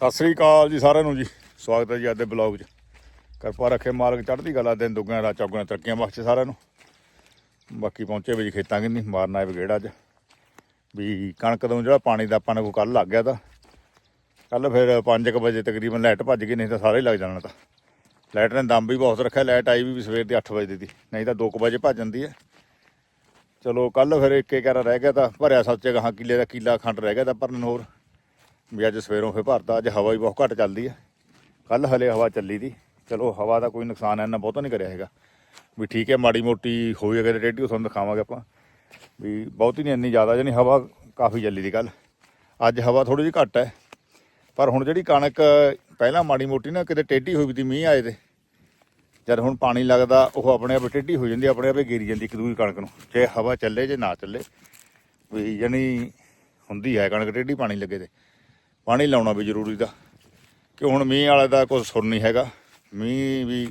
ਸਤਿ ਸ੍ਰੀ ਅਕਾਲ ਜੀ ਸਾਰਿਆਂ ਨੂੰ ਜੀ। ਸਵਾਗਤ ਹੈ ਜੀ ਅੱਜ ਦੇ ਬਲੌਗ 'ਚ। ਕਿਰਪਾ ਰੱਖੇ ਮਾਲਕ ਚੜ੍ਹਦੀ ਕਲਾ ਦਿਨ ਦੁੱਗਣਾ ਰਾਤ ਚੌਗਣਾ ਤਰੱਕੀਆਂ ਬਖਸ਼ੇ ਸਾਰਿਆਂ ਨੂੰ। ਬਾਕੀ ਪਹੁੰਚੇ ਵੀ ਜੀ ਖੇਤਾਂ ਕਿੰਨੀ, ਮਾਰਨਾ ਹੈ ਵਿਗੇੜਾ ਅੱਜ। ਵੀ ਕਣਕ ਤੋਂ ਜਿਹੜਾ ਪਾਣੀ ਦਾ ਆਪਾਂ ਨੇ ਕੋਈ ਕੱਲ ਲੱਗ ਗਿਆ ਤਾਂ ਕੱਲ ਫਿਰ 5:00 ਵਜੇ ਤਕਰੀਬਨ ਲਾਈਟ ਭੱਜ ਗਈ, ਨਹੀਂ ਤਾਂ ਸਾਰੇ ਲੱਗ ਜਾਣਾ ਤਾਂ। ਲਾਈਟ ਨੇ ਦਮ ਵੀ ਬਹੁਤ ਰੱਖਿਆ, ਲਾਈਟ ਆਈ ਵੀ ਸਵੇਰ ਦੇ 8 ਵਜੇ ਦੀ ਨਹੀਂ ਤਾਂ 2:00 ਵਜੇ ਭੱਜ ਜਾਂਦੀ ਹੈ। ਚਲੋ ਕੱਲ ਫਿਰ ਇੱਕ ਇੱਕ ਰਹਿ ਗਿਆ ਤਾਂ, ਭਰਿਆ ਸੱਚੇ ਗਾਹਾਂ ਕਿੱਲੇ ਦਾ ਕਿੱਲਾ ਖੰਡ ਰਹਿ ਗਿਆ ਤਾਂ ਭਰਨ ਹੋਰ। ਵੀ ਅੱਜ ਸਵੇਰੋਂ ਫੇ ਭਰਤਾ ਅੱਜ ਹਵਾ ਵੀ ਬਹੁਤ ਘੱਟ ਚੱਲਦੀ ਹੈ ਕੱਲ ਹਲੇ ਹਵਾ ਚੱਲੀ ਦੀ। ਚਲੋ, ਹਵਾ ਦਾ ਕੋਈ ਨੁਕਸਾਨ ਇੰਨਾ ਬਹੁਤਾ ਨਹੀਂ ਕਰਿਆ ਹੈਗਾ। ਵੀ ਠੀਕ ਹੈ, ਮਾੜੀ ਮੋਟੀ ਹੋਈ ਅਗਰ ਰੇਡੀਓ ਤੁਹਾਨੂੰ ਦਿਖਾਵਾਂਗੇ ਆਪਾਂ। ਵੀ ਬਹੁਤੀ ਨਹੀਂ, ਇੰਨੀ ਜ਼ਿਆਦਾ ਜਾਨੀ ਹਵਾ ਕਾਫੀ ਚੱਲੀ ਦੀ ਕੱਲ ਅੱਜ ਹਵਾ ਥੋੜੀ ਜਿਹੀ ਘੱਟ ਹੈ। ਪਰ ਹੁਣ ਜਿਹੜੀ ਕਣਕ, ਪਹਿਲਾਂ ਮਾੜੀ ਮੋਟੀ ਨਾ ਕਿਤੇ ਟੇਢੀ ਹੋਈ ਵੀ ਮੀਂਹ ਆਏ ਤੇ, ਜਦ ਹੁਣ ਪਾਣੀ ਲੱਗਦਾ, ਉਹ ਆਪਣੇ ਆਪ ਟੇਢੀ ਹੋ ਜਾਂਦੀ, ਆਪਣੇ ਆਪੇ ਗਿਰੀ ਜਾਂਦੀ ਇੱਕ ਦੂਜੀ ਕਣਕ ਨੂੰ। ਜੇ ਹਵਾ ਚੱਲੇ, ਜੇ ਨਾ ਚੱਲੇ, ਵੀ ਜਾਨੀ ਹੁੰਦੀ ਹੈ ਕਣਕ ਟੇਢੀ ਪਾਣੀ ਲੱਗੇ ਤੇ। ਪਾਣੀ ਲਾਉਣਾ ਵੀ ਜ਼ਰੂਰੀ ਦਾ। ਕਿ ਹੁਣ ਮੀਂਹ ਵਾਲੇ ਦਾ ਕੋਈ ਸੁਰ ਨਹੀਂ ਹੈਗਾ। ਮੀਂਹ ਵੀ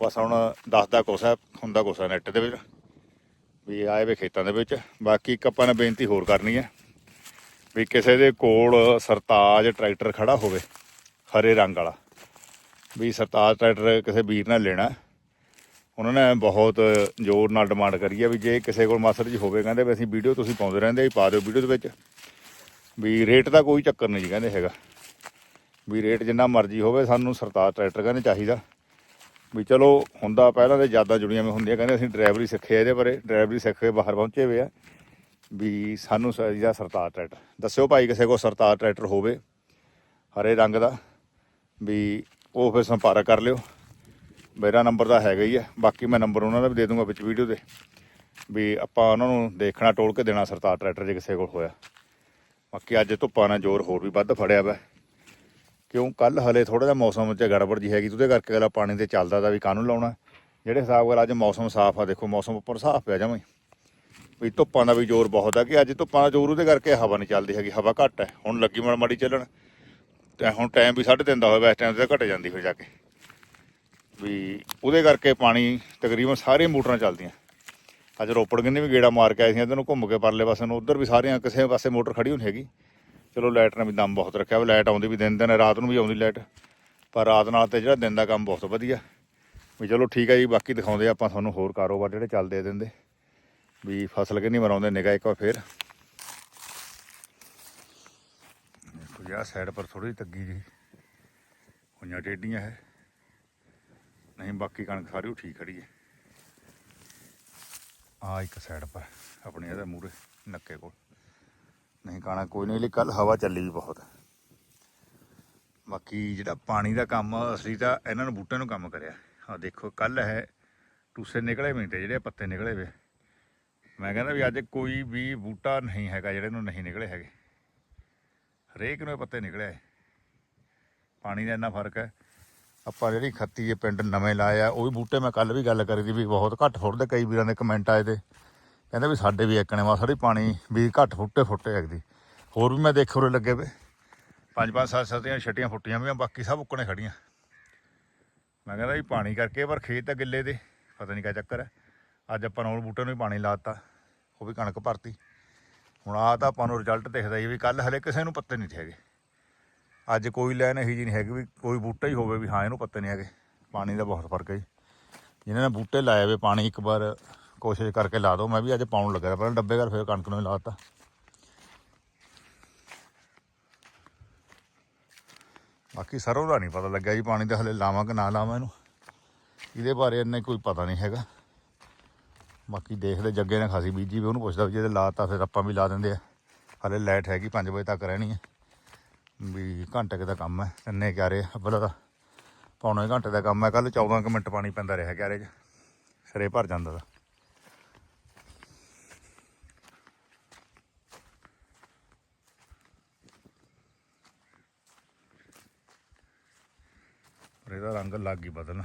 ਬਸ ਹੁਣ ਦੱਸਦਾ ਕੁਛ ਹੈ, ਹੁੰਦਾ ਕੁਛ ਹੈ ਨੈੱਟ ਦੇ ਵਿੱਚ। ਵੀ ਆਏ ਵੇ ਖੇਤਾਂ ਦੇ ਵਿੱਚ। ਬਾਕੀ ਇੱਕ ਆਪਾਂ ਨੇ ਬੇਨਤੀ ਹੋਰ ਕਰਨੀ ਹੈ, ਵੀ ਕਿਸੇ ਦੇ ਕੋਲ ਸਰਤਾਜ ਟਰੈਕਟਰ ਖੜਾ ਹੋਵੇ, ਹਰੇ ਰੰਗ ਵਾਲਾ। ਵੀ ਸਰਤਾਜ ਟਰੈਕਟਰ ਕਿਸੇ ਵੀਰ ਨੇ ਲੈਣਾ ਉਹਨਾਂ ਨੇ ਬਹੁਤ ਜ਼ੋਰ ਨਾਲ ਡਿਮਾਂਡ ਕਰੀ ਹੈ ਵੀ ਜੇ ਕਿਸੇ ਕੋਲ ਮਾਸਰ ਜੀ ਹੋਵੇ, ਕਹਿੰਦੇ ਵੀ ਅਸੀਂ ਵੀਡੀਓ ਤੁਸੀਂ ਪਾਉਂਦੇ ਰਹਿੰਦੇ ਆ ਵੀ ਪਾ ਦਿਓ ਵੀਡੀਓ ਦੇ ਵਿੱਚ। ਵੀ ਰੇਟ ਦਾ ਕੋਈ ਚੱਕਰ ਨਹੀਂ ਜੀ ਕਹਿੰਦੇ ਹੈਗਾ। ਵੀ ਰੇਟ ਜਿੰਨਾ ਮਰਜ਼ੀ ਹੋਵੇ, ਸਾਨੂੰ ਸਰਤਾਜ ਟਰੈਕਟਰ ਕਹਿੰਦੇ ਚਾਹੀਦਾ। ਵੀ ਚਲੋ ਹੁੰਦਾ ਪਹਿਲਾਂ ਤੇ ਜ਼ਿਆਦਾ ਜੁੜੀਆਂ ਵੀ ਹੁੰਦੀਆਂ, ਕਹਿੰਦੇ ਅਸੀਂ ਡਰਾਈਵਰੀ ਸਿੱਖੇ ਇਹਦੇ ਬਾਰੇ ਡਰਾਈਵਰੀ ਸਿੱਖ ਕੇ ਬਾਹਰ ਪਹੁੰਚੇ ਹੋਏ ਆ। ਵੀ ਸਾਨੂੰ ਚਾਹੀਦਾ ਸਰਤਾਜ ਟਰੈਕਟਰ ਦੱਸਿਓ ਭਾਈ ਕਿਸੇ ਕੋਲ ਸਰਤਾਜ ਟਰੈਕਟਰ ਹੋਵੇ, ਹਰੇ ਰੰਗ ਦਾ, ਵੀ ਉਹ ਫਿਰ ਸੰਪਰਕ ਕਰ ਲਿਓ। ਮੇਰਾ ਨੰਬਰ ਤਾਂ ਹੈਗਾ ਹੀ ਹੈ ਬਾਕੀ ਮੈਂ ਨੰਬਰ ਉਹਨਾਂ ਦਾ ਵੀ ਦੇ ਦੂੰਗਾ ਵਿੱਚ ਵੀਡੀਓ ਦੇ ਵੀ ਆਪਾਂ ਉਹਨਾਂ ਨੂੰ ਦੇਖਣਾ, ਟੋਲ ਕੇ ਦੇਣਾ ਸਰਤਾਜ ਟਰੈਕਟਰ ਜੇ ਕਿਸੇ ਕੋਲ ਹੋਇਆ। ਬਾਕੀ ਅੱਜ ਧੁੱਪਾਂ ਨਾਲ ਜ਼ੋਰ ਹੋਰ ਵੀ ਵੱਧ ਫੜਿਆ ਵਾ। ਕਿਉਂ? ਕੱਲ ਹਲੇ ਥੋੜਾ ਜਿਹਾ ਮੌਸਮ 'ਚ ਗੜਬੜ ਜੀ ਹੈਗੀ ਉਹਦੇ ਕਰਕੇ ਅਗਲਾ ਪਾਣੀ ਤੇ ਚੱਲਦਾ ਦਾ ਵੀ ਕਾਹਨੂੰ ਲਾਉਣਾ? ਜਿਹੜੇ ਹਿਸਾਬ ਨਾਲ ਅੱਜ ਮੌਸਮ ਸਾਫ਼ ਆ, ਦੇਖੋ ਮੌਸਮ ਉੱਪਰ ਸਾਫ਼ ਪਿਆ ਜਮਾਂ ਵੀ ਧੁੱਪਾਂ ਦਾ ਵੀ ਜ਼ੋਰ ਬਹੁਤ ਆ ਕਿ ਅੱਜ ਧੁੱਪਾਂ ਦਾ ਜ਼ੋਰ ਉਹਦੇ ਕਰਕੇ ਹਵਾ ਨਹੀਂ ਚੱਲਦੀ ਹੈਗੀ, ਹਵਾ ਘੱਟ ਹੈ। ਹੁਣ ਲੱਗੀ ਮਾੜੀ ਮਾੜੀ ਚੱਲਣ, ਤੇ ਹੁਣ ਟਾਈਮ ਵੀ 3:30 ਦਾ ਹੋਇਆ, ਇਸ ਟਾਈਮ ਤੇ ਤਾਂ ਘਟ ਜਾਂਦੀ ਫਿਰ ਜਾ ਕੇ। ਵੀ ਉਹਦੇ ਕਰਕੇ ਪਾਣੀ ਤਕਰੀਬਨ ਸਾਰੀਆਂ ਮੋਟਰਾਂ ਚੱਲਦੀਆਂ। ਅੱਜ ਰੋਪੜ ਕਿੰਨੇ ਵੀ ਗੇੜਾ ਮਾਰ ਕੇ ਆਏ ਸੀ, ਇੱਧਰ ਘੁੰਮ ਕੇ ਪਰਲੇ ਪਾਸੇ ਨੂੰ, ਉਧਰ ਵੀ ਸਾਰੀਆਂ ਕਿਸੇ ਪਾਸੇ ਮੋਟਰ ਖੜੀ ਹੋਣੀ ਹੈਗੀ। ਚਲੋ ਲਾਈਟ ਨੇ ਵੀ ਦਮ ਬਹੁਤ ਰੱਖਿਆ, ਵਾ ਲਾਈਟ ਆਉਂਦੀ ਵੀ ਦਿਨ ਦਿਨ, ਰਾਤ ਨੂੰ ਵੀ ਆਉਂਦੀ ਲਾਈਟ, ਪਰ ਰਾਤ ਨਾਲ ਤੇ ਜਿਹੜਾ ਦਿਨ ਦਾ ਕੰਮ ਬਹੁਤ ਵਧੀਆ। ਵੀ ਚਲੋ ਠੀਕ ਹੈ ਜੀ, ਬਾਕੀ ਦਿਖਾਉਂਦੇ ਆਪਾਂ ਤੁਹਾਨੂੰ ਹੋਰ ਕਾਰੋਬਾਰ ਜਿਹੜੇ ਚੱਲਦੇ ਆ ਦਿੰਦੇ ਵੀ ਫਸਲ ਕਿੰਨੀ ਮਰਾਉਂਦੇ, ਨਿਗਾਹ ਇੱਕ ਵਾਰ ਫੇਰ। ਦੇਖੋ ਜੀ ਸਾਈਡ ਪਰ ਥੋੜੀ ਤੱਗੀ ਜੀ। ਹੋਈਆਂ ਟੇਡੀਆਂ ਹੈ ਨਹੀਂ, ਬਾਕੀ ਕਣਕ ਸਾਰੀ ਉਹ ਠੀਕ ਖੜੀ ਹੈ। ਆ ਇੱਕ ਸਾਈਡ ਪਰ, ਆਪਣੇ ਇਹਦੇ ਮੂਰੇ ਨੱਕੇ ਕੋਲ। ਨਹੀਂ ਕਣਕ ਕੋਈ ਨਹੀਂ ਲਈ ਕੱਲ ਹਵਾ ਚੱਲੀ ਵੀ ਬਹੁਤ। ਬਾਕੀ ਜਿਹੜਾ ਪਾਣੀ ਦਾ ਕੰਮ ਅਸਲੀ ਤਾਂ ਇਹਨਾਂ ਨੂੰ ਬੂਟਿਆਂ ਨੂੰ ਕੰਮ ਕਰਿਆ। ਆ ਦੇਖੋ ਕੱਲ ਹੈ, ਟੂਸੇ ਨਿਕਲੇ ਵੀ ਤੇ ਜਿਹੜੇ ਪੱਤੇ ਨਿਕਲੇ ਵੇ। ਮੈਂ ਕਹਿੰਦਾ ਵੀ ਅੱਜ ਕੋਈ ਵੀ ਬੂਟਾ ਨਹੀਂ ਹੈਗਾ, ਜਿਹੜੇ ਨੂੰ ਨਹੀਂ ਨਿਕਲੇ ਹੈਗੇ। ਹਰੇਕ ਨੂੰ ਇਹ ਪੱਤੇ ਨਿਕਲੇ ਆ। ਪਾਣੀ ਦਾ ਇੰਨਾ ਫ਼ਰਕ ਹੈ ਆਪਾਂ ਜਿਹੜੀ ਖੱਤੀ ਇਹ ਪਿੰਡ ਨਵੇਂ ਲਾਏ ਆ, ਉਹ ਵੀ ਬੂਟੇ ਮੈਂ ਕੱਲ ਵੀ ਗੱਲ ਕਰੀ ਦੀ ਵੀ ਬਹੁਤ ਘੱਟ ਫੁੱਟਦੇ, ਕਈ ਵੀਰਾਂ ਦੇ ਕਮੈਂਟ ਆਏ ਤੇ। ਕਹਿੰਦੇ ਵੀ ਸਾਡੇ ਵੀ ਇੱਕਣੇ ਵਾ ਸਾਡੀ ਪਾਣੀ ਵੀ ਘੱਟ ਫੁੱਟੇ ਫੁੱਟੇ ਹੈਗਦੀ ਹੋਰ ਵੀ ਮੈਂ ਦੇਖੇ ਉਰੇ ਲੱਗੇ ਵੇ। ਪੰਜ ਪੰਜ ਸੱਤ ਸੱਤ ਦੀਆਂ ਛੱਟੀਆਂ ਫੁੱਟੀਆਂ ਵੀ ਆ, ਬਾਕੀ ਸਭ ਉੱਕਣੇ ਖੜੀਆਂ। ਮੈਂ ਕਹਿੰਦਾ ਵੀ ਪਾਣੀ ਕਰਕੇ, ਪਰ ਖੇਤ ਤਾਂ ਗਿੱਲੇ ਦੇ, ਪਤਾ ਨਹੀਂ ਕਿਆ ਚੱਕਰ ਹੈ ਅੱਜ ਆਪਾਂ ਨੂੰ ਬੂਟੇ ਨੂੰ ਵੀ ਪਾਣੀ ਲਾਤਾ, ਉਹ ਵੀ ਕਣਕ ਭਰਤੀ। ਹੁਣ ਆ ਤਾਂ ਆਪਾਂ ਨੂੰ ਰਿਜ਼ਲਟ ਦਿਖਦਾ ਹੀ ਵੀ ਕੱਲ ਹਲੇ ਕਿਸੇ ਨੂੰ ਪੱਤੇ ਨਹੀਂ ਥੇ ਹੈਗੇ। ਅੱਜ ਕੋਈ ਲੈਣ ਇਹੀ ਜੀ ਨਹੀਂ ਹੈਗੀ ਵੀ ਕੋਈ ਬੂਟਾ ਹੀ ਹੋਵੇ ਵੀ ਹਾਂ, ਇਹਨੂੰ ਪੱਤੇ ਨਹੀਂ ਹੈਗੇ। ਪਾਣੀ ਦਾ ਬਹੁਤ ਫ਼ਰਕ ਹੈ ਜੀ। ਜਿਨ੍ਹਾਂ ਨੇ ਬੂਟੇ ਲਾਏ ਵੇ ਪਾਣੀ ਇੱਕ ਵਾਰ ਕੋਸ਼ਿਸ਼ ਕਰਕੇ ਲਾ ਦਿਓ। ਮੈਂ ਵੀ ਅੱਜ ਪਾਉਣ ਲੱਗਾ, ਪਹਿਲਾਂ ਡੱਬੇ ਘਰ ਫਿਰ ਕਣਕ ਨੂੰ ਹੀ ਲਾਤਾ ਬਾਕੀ ਸਰੋਂ ਦਾ ਨਹੀਂ ਪਤਾ ਲੱਗਿਆ ਜੀ, ਪਾਣੀ ਦਾ ਹਲੇ ਲਾਵਾਂ ਕਿ ਨਾ ਲਾਵਾਂ ਇਹਨੂੰ। ਇਹਦੇ ਬਾਰੇ ਇੰਨੇ ਕੋਈ ਪਤਾ ਨਹੀਂ ਹੈਗਾ। ਬਾਕੀ ਦੇਖਦੇ, ਜੱਗੇ ਨੇ ਖਾਸੀ ਬੀਜੀ ਵੀ ਉਹਨੂੰ ਪੁੱਛਦਾ ਵੀ ਜੇ ਲਾਤਾ ਫਿਰ ਆਪਾਂ ਵੀ ਲਾ ਦਿੰਦੇ ਆ। ਹਲੇ ਲਾਈਟ ਹੈਗੀ 5 ਵਜੇ ਤੱਕ ਰਹਿਣੀ ਹੈ। ਵੀ ਘੰਟੇ ਕੁ ਦਾ ਕੰਮ ਹੈ ਇੰਨੇ ਕਿਆਰੇ ਅੱਬਲ ਦਾ, ਪੌਣੇ ਘੰਟੇ ਦਾ ਕੰਮ ਹੈ ਕੱਲ 14 ਕੁ ਮਿੰਟ ਪਾਣੀ ਪੈਂਦਾ ਰਿਹਾ ਕਿਆਰੇ 'ਚ, ਸਿਰੇ ਭਰ ਜਾਂਦਾ ਦਾ ਇਹਦਾ ਰੰਗ ਲੱਗ ਹੀ ਬਦਲਣਾ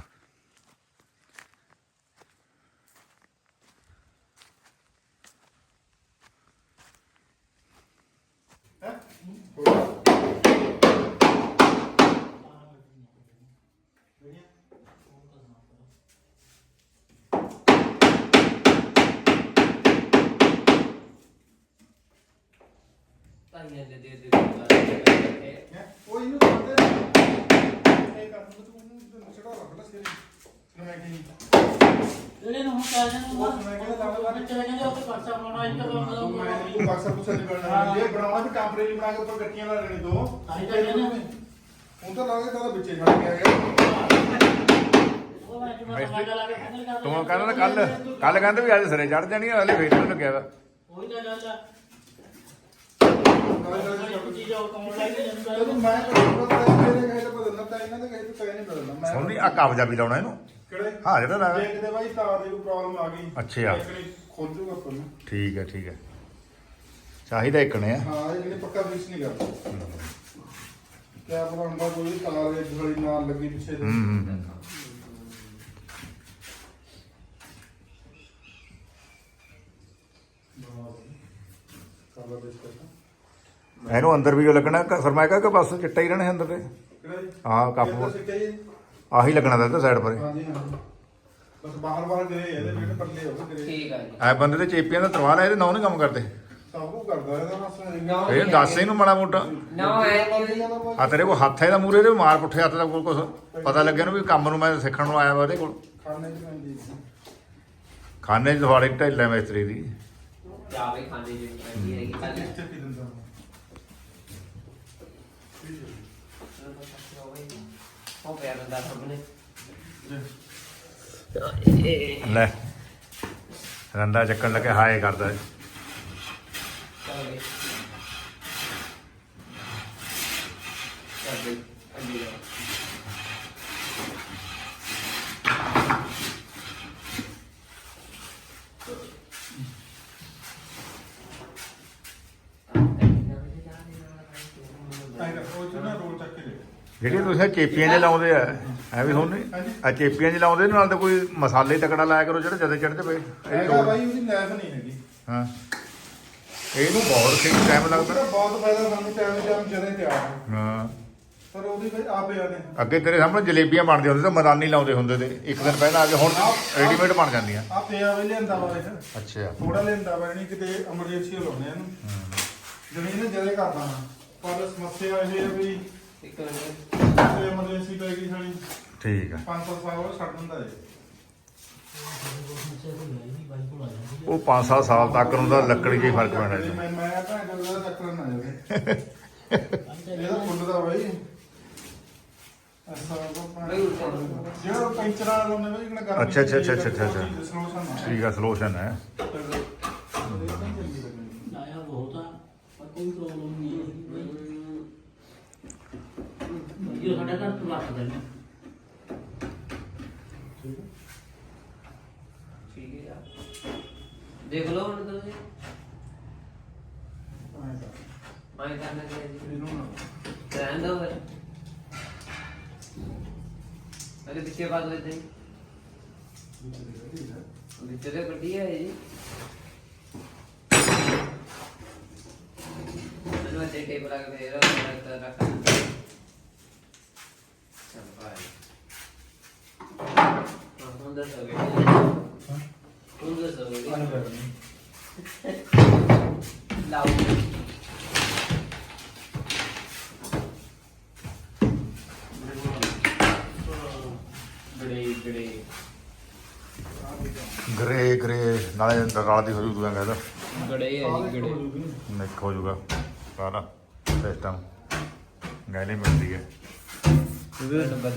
ਤਾਈਆਂ ਦੇ ਦੇ ਦੇ ਦੇ ਉਹ ਇਹਨੂੰ ਚਲੇ ਕਹਿੰਦੇ ਉੱਥੇ ਪਰਚਾ ਪਾਉਣਾ ਇੱਕ ਤਾਂ ਮੈਂ ਮਤਲਬ ਨਹੀਂ ਬਾਕਸਰ ਕੁਛ ਨਹੀਂ ਬਣਨਾ ਜੇ ਬਣਾਉਣਾ ਵੀ ਟੈਂਪਰੇਰੀ ਬਣਾ ਕੇ ਉੱਪਰ ਗੱਟੀਆਂ ਲਾ ਲੈਣੀ ਦੋ। ਤਾਂ ਹੀ ਤਾਂ ਕਹਿੰਦੇ ਨੇ। ਹੁਣ ਤਾਂ ਲਾ ਕੇ ਤਾਂ ਵਿੱਚੇ ਛੱਡ ਕੇ ਆ ਗਿਆ। ਤੂੰ ਕਹਿੰਦਾ ਕੱਲ ਕੱਲ ਕਹਿੰਦੇ ਵੀ ਅੱਜ ਸਿਰੇ ਚੜ ਜਾਣੀ ਹਲੇ ਫੇਰ ਨਹੀਂ ਲੱਗਿਆ ਵਾ ਉਹੀ ਤਾਂ ਗੱਲ ਆ। ਨਾਲੇ ਨਾਲੇ ਇੱਕ ਚੀਜ਼ ਉਹ ਕੌਣ ਲੈ ਕੇ ਜਾਂਦਾ ਜਦੋਂ ਮੈਂ ਕਰੂੰਗਾ ਤਾਂ ਮੇਰੇ ਕਹੇ ਤਾਂ ਬਦਲਣਾ ਤਾਂ ਇਹਨਾਂ ਦੇ ਕਹੇ ਤਾਂ ਕਹੇ ਨਹੀਂ ਬਦਲਣਾ ਮੈਂ ਸੋਨੀ ਆ ਕਬਜਾ ਵੀ ਲਾਉਣਾ ਇਹਨੂੰ। ਕਿਹੜੇ? ਹਾਂ ਜਿਹੜਾ ਲੱਗਾ ਦੇਖਦੇ ਬਾਈ ਤਾਰ ਦੀ ਕੋਈ ਪ੍ਰੋਬਲਮ ਆ ਗਈ। ਅੱਛਾ। ਖੋਲ ਜੂਗਾ ਆਪਾਂ ਨੂੰ। ਠੀਕ ਹੈ ਠੀਕ ਹੈ। ਚਾਹੀਦਾ ਇੱਕ ਨੇ ਆ। ਹਾਂ ਇਹ ਜਿਹੜੇ ਪੱਕਾ ਫਿਕਸ ਨਹੀਂ ਕਰਦਾ। ਕਿਆ ਪਤਾ ਹੁੰਦਾ ਕੋਈ ਤਾਰ ਦੇ ਜੜੀ ਨਾਲ ਲੱਗੀ ਪਿੱਛੇ ਦੇ। ਹੂੰ ਹੂੰ ਹੂੰ। ਕਾਲਾ ਦੇਸ਼ ਕਰਤਾ ਇਹਨੂੰ ਅੰਦਰ ਵੀ ਜੋ ਲੱਗਣਾ? ਕ- ਸਰਮਾਇਕਾ ਕਿ ਬਸ ਚਿੱਟਾ ਹੀ ਰਹਿਣਾ ਅੰਦਰ ਤੇ। ਕਿਹੜਾ ਜੀ? ਆਹ ਕੱਪ ਸਿੱਕਾ ਜੀ ਆਹੀ ਲੱਗਣਾ ਤਾਂ ਸਾਈਡ ਪਰ ਹਾਂਜੀ ਹਾਂ ਬਸ ਬਾਹਰ ਬਾਹਰ ਗਏ ਇਹਦੇ ਜਿਹੜੇ ਪੱਲੇ ਹੋ ਗਏ। ਗਰੇ ਠੀਕ ਆ ਜੀ। ਐ ਬੰਦੇ ਦੇ ਚੇਪੀਆਂ ਦਾ ਤਰਵਾਲ ਇਹਦੇ ਨੌ ਨਹੀਂ ਕੰਮ ਕਰਦੇ? ਸਭ ਕੁਝ ਕਰਦਾ ਇਹਦਾ ਬਸ ਨਾ। ਇਹ ਦੱਸ ਇਹਨੂੰ ਮਾੜਾ ਮੋਟਾ। ਨਾ ਆ ਤੇਰੇ ਕੋਲ ਹੱਥ ਇਹਦਾ ਮੂਰੇ ਦੇ ਮਾਰ ਪੁੱਠੇ ਹੱਥ ਦਾ ਕੋਲ ਕੁਛ ਪਤਾ ਲੱਗਿਆ ਨੂੰ ਵੀ ਕੰਮ ਨੂੰ ਮੈਂ ਸਿੱਖਣ ਨੂੰ ਆਇਆ ਵਾ ਉਹਦੇ ਕੋਲ। ਖਾਣੇ ਚ ਪੈਂਦੀ ਖਾਨੇ ਚ ਤੁਹਾਡੇ ਢਿੱਲੇ ਮਿਸਤਰੀ ਦੀ। ਜਾ ਬਈ ਖਾਣੇ ਜੀ ਪੈਂਦੀ ਹੈਗੀ ਚੱਲ। ਇੱਥੇ ਪੀ ਦਿੰਦਾ ਉਹ ਪਿਆ ਬੰਦਾ ਸਾਹਮਣੇ। ਲੈ। ਰੰਦਾ ਚੱਕਣ ਲੱਗੇ ਹਾਏ ਕਰਦਾ। ਹੈ। ਚੱਲ ਬਈ ਚੱਲ ਬਈ ਅੱਗੇ ਜਾ ਐਂ ਕਰ ਉਹ ਚ ਨਾ ਰੋਲ ਚੱਕ ਕੇ ਦੇ ਜਿਹੜੀਆਂ ਤੁਸੀਂ ਚੇਪੀਆਂ 'ਚ ਲਾਉਂਦੇ ਆ। ਐ ਵੀ ਹੁਣ ਆ ਚੇਪੀਆਂ 'ਚ ਲਾਉਂਦੇ ਨਾਲ ਤਾਂ ਕੋਈ ਮਸਾਲੇ ਤਕੜਾ ਲਾਇਆ ਕਰੋ ਜਿਹੜੇ ਜਦੇ ਚੜ੍ਹਦੇ ਪਏ। ਇਹ ਹੈਗਾ ਲੋੜ- ਬਾਈ ਉਹਦੀ ਲੈਫ ਨਹੀਂ ਹੈਗੀ। ਹਾਂ। ਇਹਨੂੰ ਬਹੁਤ ਖੇਡ ਟਾਈਮ ਲੱਗਦਾ। ਉਹਦਾ ਬਹੁਤ ਫਾਇਦਾ ਸਾਨੂੰ ਟਾਈਮ ਟਾਈਮ ਜਦੇ ਤਿਆਰ ਹੈ। ਹਾਂ। ਪਰ ਉਹਦੀ ਬਈ ਆਪੇ ਆਦੇ ਅੱਗੇ ਤੇਰੇ ਸਾਹਮਣੇ ਜਲੇਬੀਆਂ ਬਣਦੀਆਂ ਹੁੰਦੀਆਂ ਤਾਂ ਮਦਾਨੀ ਲਾਉਂਦੇ ਹੁੰਦੇ ਤੇ। ਇੱਕ ਦਿਨ ਪਹਿਲਾਂ ਆ ਕੇ ਹੁਣ ਰੈਡੀਮੇਡ ਬਣ ਜਾਂਦੀਆਂ। ਆ ਪਿਆ ਵੇ ਲਿਆਂਦਾ ਵਾ ਇਹ। ਅੱਛਾ। ਥੋੜਾ ਲਿਆਂਦਾ ਵਾ ਨਹੀਂ ਕਿਤੇ ਐਮਰਜੈਂਸੀ ਲਾਉਣੇ ਇਹਨੂੰ। ਜ਼ਮੀਨ ਨੇ ਜਦੇ ਕਰਦਾ ਹਾਂ ਪਰ ਸਮੱਸਿਆ ਇਹ ਹੈ ਵੀ ਇੱਕ ਮਿੰਟ। ਐਮਰਜੈਂਸੀ ਪੈ ਗਈ ਸਾਡੀ ਠੀਕ ਆ। 500 ਸਾਲ ਉਹ ਛੱਡ ਦਿੰਦਾ ਹੈ ਉਹ 5-7 ਸਾਲ ਤੱਕ ਨੂੰ ਤਾਂ ਲੱਕੜੀ 'ਚ ਹੀ ਫ਼ਰਕ ਪੈਣਾ ਜੀ। ਮੈਂ ਮੈਂ ਤਾਂ ਗੱਲ ਦਾ ਚੱਕਰ ਨਾ ਜਾਵੇ ਇਹਦਾ ਫੁੱਲ ਦਾ ਬਾਈ ਅਸਾਂ ਜਿਹੜਾ ਪੈਂਚਰਾਂ ਅੱਛਾ, ਅੱਛਾ, ਅੱਛਾ, ਅੱਛਾ, ਅੱਛਾ। ਠੀਕ ਆ ਸੋਲੂਸ਼ਨ ਹੈ। ਆਇਆ ਬਹੁਤ ਆ ਪਰ ਕੋਈ ਪ੍ਰੋਬਲਮ ਨਹੀਂ ਹੈ। ਇਹ ਸਾਡਾ ਘਰ ਤੋਂ ਰੱਖ ਦਿੰਦੇ ਠੀਕ ਹੈ ਯਾਰ ਦੇਖ ਲਓ ਹੁਣ ਤੁਸੀਂ। ਮੈਂ ਕਰਨਾ ਕਿ ਜੀ। ਰਹਿਣ ਦੋ ਫਿਰ। ਅਰੇ ਪਿੱਛੇ ਬਾਤ ਲੈਤੇ ਹੀ ਵਿੱਚ ਤੇ ਗੱਡੀ ਹੈ ਜੀ। ਮੈਨੂੰ ਇੱਥੇ ਟੇਪ ਲਾ ਕੇ ਫੇਰ ਰੱਖ ਚੱਲ ਭਾਈ। ਹਾਂ ਹੁਣ ਹੁਣ ਦੱਸੋਗੇ ਲਾਓ ਗਰੇ ਗਰੇ ਨਾਲੇ ਰਲ ਦੀ ਹੋ ਜੂ ਦੂਆ ਕਹਿੰਦਾ ਗੜੇ ਹੈ ਜੀ ਗੜੇ। ਮਿਕਸ ਹੋ ਜੂਗਾ ਸਾਰਾ ਸਿਸਟਮ ਗਾਇਨੇ ਮਿਲਦੀ ਹੈ।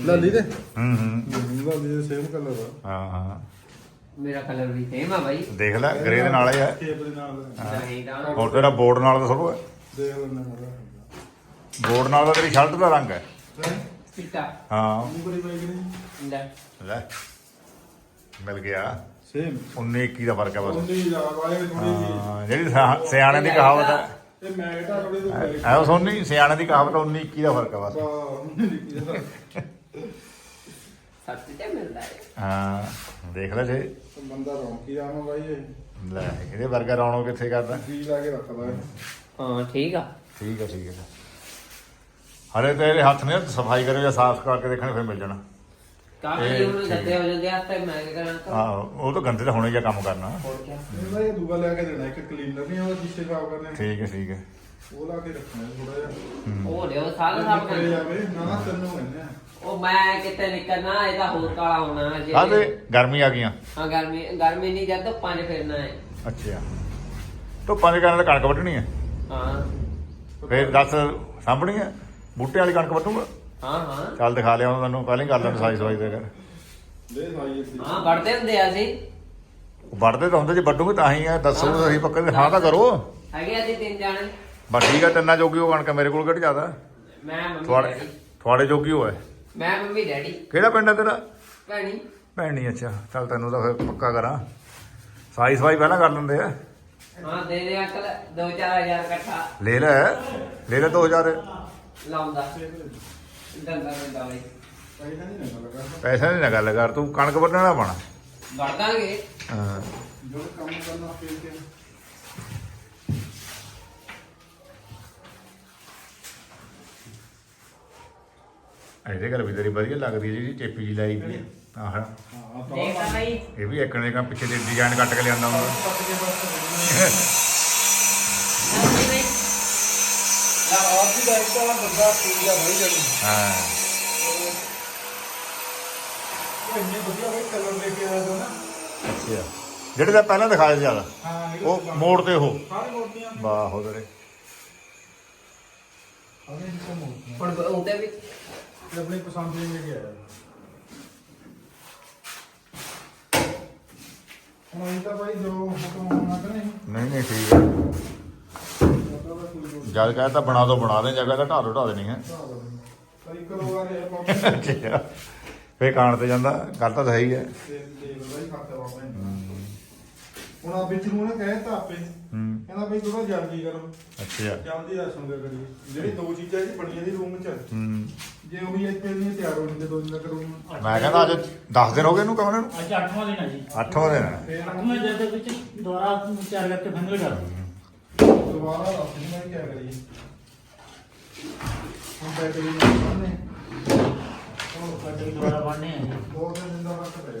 ਲਾਲੀ ਦੇ? ਹੂੰ ਹੂੰ। ਲਾਲੀ ਦੇ ਸੇਮ ਕਲਰ ਆ। ਹਾਂ ਹਾਂ। ਮੇਰਾ ਕਲਰ ਵੀ ਸੇਮ ਆ ਬਾਈ। ਦੇਖ ਲੈ ਗਰੇ ਦੇ ਨਾਲ ਹੀ ਹੈ ਟੇਪ ਦੇ ਨਾਲ ਨਹੀਂ ਤਾਂ ਹੋਰ ਤੇਰਾ ਬੋਰਡ ਨਾਲ ਤਾਂ ਥੋੜਾ ਦੇਖ ਲੈਣਾ ਮੇਰਾ ਬੋਰਡ ਨਾਲ ਤਾਂ ਤੇਰੀ ਸ਼ਰਟ ਦਾ ਰੰਗ ਹੈ। ਚਿੱਟਾ। ਹਾਂ। ਮੂੰਹ ਕਰੀ ਬਾਈ ਕਿ ਨਹੀਂ ਲੈ। ਲੈ। ਮਿਲ ਗਿਆ। ਸੇਮ 19 21 ਦਾ ਫ਼ਰਕ ਹੈ ਬਸ। ਉਹਦੀ ਜਾ ਵਾਲੇ ਥੋੜੀ ਜੀ ਹਾਂ, ਜਿਹੜੀ ਸਿਆ- ਸਿਆਣੇ ਦੀ ਕਹਾਵਤ ਹੈ ਇਹ ਮੈਂ ਤਾਂ ਥੋੜੀ ਜਿਹੀ ਐ ਸੋਨੀ ਸਿਆਣੇ ਦੀ ਕਹਾਵਤ 19 21 ਦਾ ਫ਼ਰਕ ਹੈ ਬਸ। ਸੱਚ ਤੇ ਮਿਲਦਾ ਹੈ ਹਾਂ ਦੇਖ ਲੈ ਜੇ। ਬੰਦਾ ਰੌਣਕੀ ਰਾਮ ਬਾਈ ਇਹ ਲੈ ਇਹਦੇ ਵਰਗਾ ਰੌਣੋ ਕਿੱਥੇ ਕਰਦਾ? ਜੀ ਲਾ ਕੇ ਰੱਖਦਾ ਹੈ ਹਾਂ ਠੀਕ ਆ। ਠੀਕ ਹੈ ਠੀਕ ਹੈ ਹਲੇ ਤੇਰੇ ਹੱਥ ਨੇ ਸਫ਼ਾਈ ਕਰੇ ਜਾਂ ਸਾਫ਼ ਕਰਕੇ ਦੇਖਣੇ ਫਿਰ ਮਿਲ ਜਾਣਾ। ਕਾਹਦੇ ਇਹ ਹੁਣ ਗੱਦੇ ਹੋ ਜਾਂਦੇ ਆ ਤੇ ਮੈਂ ਕੀ ਕਰਾਂ ਤਾਂ। ਹਾਂ ਉਹ ਤਾਂ ਗੰਦੇ ਤਾਂ ਹੋਣੇ ਜਾਂ ਕੰਮ ਕਰਨਾ। ਹੋਰ ਕੀ ਇਹਦਾ ਇਹ ਦੂਆ ਲਿਆ ਕੇ ਦੇਣਾ ਇੱਕ ਕਲੀਨਰ ਨਹੀਂ ਉਹ ਜਿੱਸੇ ਸਾਫ਼ ਕਰਨੇ ਠੀਕ ਹੈ ਠੀਕ ਹੈ। ਉਹ ਲਾ ਕੇ ਰੱਖਣਾ ਥੋੜਾ ਜਿਹਾ। ਉਹ ਲਿਓ ਸਾਰਾ ਸਾਫ਼ ਕਰੇ ਕਰ ਜਾਵੇ ਨਾ ਨਾ ਤੈਨੂੰ ਕਹਿੰਦੇ ਆ ਉਹ ਮੈਂ ਕਿਤੇ ਨਿਕਲਣਾ ਇਹਦਾ ਹੋਰ ਕਾਲਾ ਹੋਣਾ ਜੇ। ਆ ਤੇ ਗਰਮੀ ਆ ਗਈਆਂ। ਹਾਂ ਗਰਮੀ ਗਰਮੀ ਨਹੀਂ ਜਦ ਧੁੱਪਾਂ 'ਚ ਫਿਰਨਾ ਹੈ। ਅੱਛਾ। ਧੁੱਪਾਂ ਦੇ ਕਾਰਨ ਤਾਂ ਕਣਕ ਵੱਢਣੀ ਹੈ। ਹਾਂ। ਫੇਰ ਦੱਸ ਸਾਂਭਣੀ ਹੈ? ਬੂਟੇ ਵਾਲੀ ਕਣਕ ਵੱਢੂਗਾ? ਹਾਂ ਹਾਂ। ਚੱਲ ਦਿਖਾ ਲਿਆ ਮੈਨੂੰ ਪਹਿਲਾਂ ਹੀ ਕਰ ਲੈਣ ਸਾਈ ਸਵਾਈ ਦੇ ਕਰ ਦੇ ਸਾਈ ਇੱਥੇ ਹਾਂ ਵੜਦੇ ਹੁੰਦੇ ਆ ਅਸੀਂ। ਵੱਢਦੇ ਤਾਂ ਹੁੰਦੇ ਜੇ ਵੱਢੂਗੇ ਤਾਂ ਹੀ ਆ ਦੱਸੋ ਤੁਸੀਂ ਪੱਕੇ ਹਾਂ ਤਾਂ ਕਰੋ। ਹੈਗੇ ਅਸੀਂ ਤਿੰਨ ਜਾਣੇ। ਬਸ ਠੀਕ ਆ ਤਿੰਨਾਂ ਜੋਗੀ ਉਹ ਕਣਕ ਮੇਰੇ ਕੋਲ ਕਿਹੜੀ ਜ਼ਿਆਦਾ। ਮੈਂ ਮੰਮੀ ਤੁਹਾਡੇ ਡੈਡੀ। ਤੁਹਾਡੇ ਜੋਗੀ ਹੋਏ ਮੈਂ ਮੰਮੀ ਡੈਡੀ। ਕਿਹੜਾ ਪਿੰਡ ਹੈ ਤੇਰਾ? ਭੈਣੀ। ਭੈਣੀ ਅੱਛਾ। ਚੱਲ ਤੈਨੂੰ ਤਾਂ ਫਿਰ ਪੱਕਾ ਕਰਾਂ। ਸਾਈ ਸਵਾਈ ਪਹਿਲਾਂ ਕਰ ਲੈਂਦੇ ਆ। ਹਾਂ ਦੇ ਦੇ ਅੰਕਲ 2-4000 ਇਕੱਠਾ। ਲੈ ਲੈ ਲੈ ਲੈ 2000 ਲਾਉਂਦਾ। ਦੰਦਾ ਪੈਸਾ ਨਹੀਂ ਨਾ ਗੱਲ ਕਰ ਤੂੰ ਕਣਕ ਵੱਢਣਾ ਬਣਾ। ਵੜਦਾਂਗੇ ਹਾਂ। ਜੋ ਕੰਮ ਕਰਨਾ ਫੇਰ ਕੇ ਇਹਦੇ ਘਰ ਵੀ ਤੇਰੀ ਵਧੀਆ ਲੱਗਦੀ ਹੈ ਜਿਹੜੀ ਚੇਪੀ ਜੀ ਲਾਈ ਵੀ ਆਹ। ਹਾਂ ਦੇਖ ਬਈ। ਇਹ ਵੀ ਇੱਕ ਨੇ ਕਾ ਪਿੱਛੇ ਦੇ ਡਿਜ਼ਾਈਨ ਕੱਟ ਕੇ ਲਿਆਂਦਾ ਹੁੰਦਾ ਬਈ। ਆਪ ਦੀ ਦਾ ਬੰਦਾ ਭਾਈ ਹਾਂ। ਉਹ ਇੰਨੇ ਵਧੀਆ ਭਾਈ ਕਲਰ ਲੈ ਕੇ ਆਇਆ ਤਾ ਨਾ। ਅੱਛਾ। ਜਿਹੜੇ ਤਾਂ ਪਹਿਲਾਂ ਦਿਖਾਏ ਸੀ ਜ਼ਿਆਦਾ ਹਾਂ ਉਹ ਮੋੜ ਤੇ ਉਹ। ਸਾਰੇ ਮੋੜਦੀਆਂ ਵਾਹ ਹੋ ਤੇਰੇ ਹੁਣ ਉਹਦੇ ਵੀ ਆਪਣੀ ਪਸੰਦ ਦੇ ਲੈ ਕੇ ਆਇਆ। ਹੁਣ ਇਹ ਤਾਂ ਭਾਈ ਜੋ ਹੁਕਮ ਹੋਣਾ ਕਿ ਨਹੀਂ। ਨਹੀਂ ਨਹੀਂ ਠੀਕ ਹੈ। ਉਹਦਾ ਤਾਂ ਕੋਈ ਲੋੜ ਜਦ ਕਹੇ ਤਾਂ ਬਣਾ ਦੋ ਬਣਾ ਦੇ ਜਗ੍ਹਾ ਤਾਂ ਢਾ ਦੋ ਢਾ ਦੇਣੀ ਹੈ। ਰਿਹਾ ਪਾਪਾ ਅੱਛਾ ਫੇਰ ਕਾਣ ਤੇ ਜਾਂਦਾ ਗੱਲ ਤਾਂ ਸਹੀ ਹੈ। ਤੇ ਦੇਖ ਲਓ ਭਾਈ ਖਾਤਾ ਪਾਪਾ ਨੇ। ਹੁਣ ਆ ਵਿੱਚ ਨੂੰ ਨੇ ਕਹਿਤਾ ਆਪੇ। ਹੂੰ। ਕਹਿੰਦਾ ਭਾਈ ਥੋੜਾ ਜਲਦੀ ਕਰੋ। ਅੱਛਾ। ਜਲਦੀ ਦਾ ਸੁਣਗਾ ਕਰੀਏ ਜਿਹੜੀ ਦੋ ਚੀਜ਼ਾਂ ਇਹ ਬਣੀਆਂ ਦੀ ਰੂਮ ਚ। ਹੂੰ। ਜੇ ਉਹੀ ਇੱਥੇ ਨਹੀਂ ਤਿਆਰ ਹੋਣੀ ਤੇ ਦੋ ਦਿਨ ਤੱਕ ਰੂਮ ਮੈਂ ਕਹਿੰਦਾ ਅੱਜ 10 ਦਿਨ ਹੋ ਗਏ ਇਹਨੂੰ ਕਮਰੇ ਨੂੰ? ਅੱਜ 8ਵਾਂ ਦਿਨ ਹੈ ਜੀ। 8ਵਾਂ ਦਿਨ ਹੈ ਫੇਰ ਅੱਠਵੇਂ ਦਿਨ ਦੇ ਵਿੱਚ ਦੁਬਾਰਾ ਤਿਆਰ ਕਰਕੇ ਫਾਈਨਲ ਕਰ ਦੁਬਾਰਾ ਦੱਸ ਨਹੀਂ ਮੈਂ ਕੀ ਕਰੀਏ। ਹੁਣ ਬੈਟਰੀ ਨਾਲ ਬੰਨੇ ਉਹ ਕੱਟੇ ਦੁਬਾਰਾ ਬਣਨੇ ਆ ਜੀ। ਦੋ ਤਿੰਨ ਦਿਨ ਦਾ ਵਕਤ ਪਏ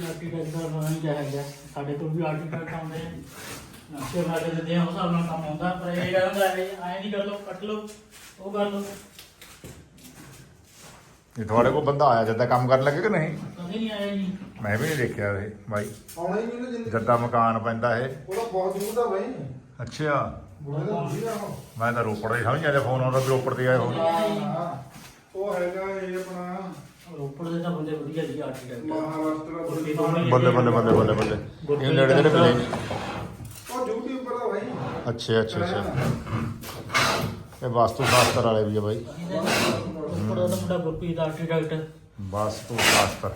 ਬਈ ਆਰਕੀਟੈਕਟ ਦਾ ਬਣਾ ਨਹੀਂ ਚਾਹੀਦਾ ਸਾਡੇ ਕੋਲ ਵੀ ਆਰਕੀਟੈਕਟ ਆਉਂਦੇ ਨੇ ਨਕਸ਼ੇ ਬਣਾ ਕੇ ਦਿੰਦੇ ਆ ਉਸ ਹਿਸਾਬ ਨਾਲ ਕੰਮ ਹੁੰਦਾ ਪਰ ਇਹ ਗੱਲ ਹੁੰਦਾ ਹੈ ਐ ਨਹੀਂ ਕਰ ਲਓ ਕੱਟ ਲਓ ਉਹ ਕਰ ਲਓ ਇਹ ਤੁਹਾਡੇ ਕੋਲ ਬੰਦਾ ਆਇਆ ਜਦਾਂ ਕੰਮ ਕਰਨ ਲੱਗੇ ਕਿ ਨਹੀਂ? ਕਦੇ ਨਹੀਂ ਆਇਆ ਜੀ। ਮੈਂ ਵੀ ਨਹੀਂ ਦੇਖਿਆ ਇਹ ਬਾਈ। ਆਉਣਾ ਹੀ ਨਹੀਂ ਨਾ ਜ਼ਿੰਦਗੀ ਜਦਾਂ ਮਕਾਨ ਪੈਂਦਾ ਇਹ। ਉਹਦਾ ਬਹੁਤ ਦੂਰ ਦਾ ਬਈ। ਅੱਛਾ। ਬੁੜੇ ਦਾ ਦੂਰ ਆ ਉਹ। ਮੈਂ ਤਾਂ ਰੋਪੜ ਹੀ ਸਮਝ ਆਇਆ ਫੋਨ ਆਉਂਦਾ ਵੀ ਰੋਪੜ ਤੇ ਆਏ ਹੋ ਹਾਂ, ਉਹ ਹੈਗਾ ਇਹ ਆਪਣਾ ਰੋਪੜ ਦੇ ਤਾਂ ਬੰਦੇ ਵਧੀਆ ਜੀ ਆਰਕੀਟੈਕਟ ਮਹਾਰਾਸ਼ਟਰ ਦਾ ਗੁਰਪ੍ਰੀਤ ਬੰਦਾ। ਹੋਣੀ। ਬੱਲੇ ਬੱਲੇ ਬੱਲੇ ਬੱਲੇ। ਬੱਲੇ ਇਹ ਨੇੜੇ ਜਿਹੜੇ ਮਿਲੇ ਨੀ। ਉਹ ਡਿਊਟੀ ਉੱਪਰ ਦਾ ਬਈ। ਅੱਛਾ ਅੱਛਾ ਅੱਛਾ। ਇਹ ਵਾਸਤੂ ਸ਼ਾਸਤਰ ਵਾਲੇ ਵੀ ਆ ਬਾਈ। ਰੋਪੜ ਦਾ ਮੁੰਡਾ ਗੁਰਪ੍ਰੀਤ ਆਰਕੀਟੈਕਟ ਵਾਸਤੂ ਸ਼ਾਸਤਰ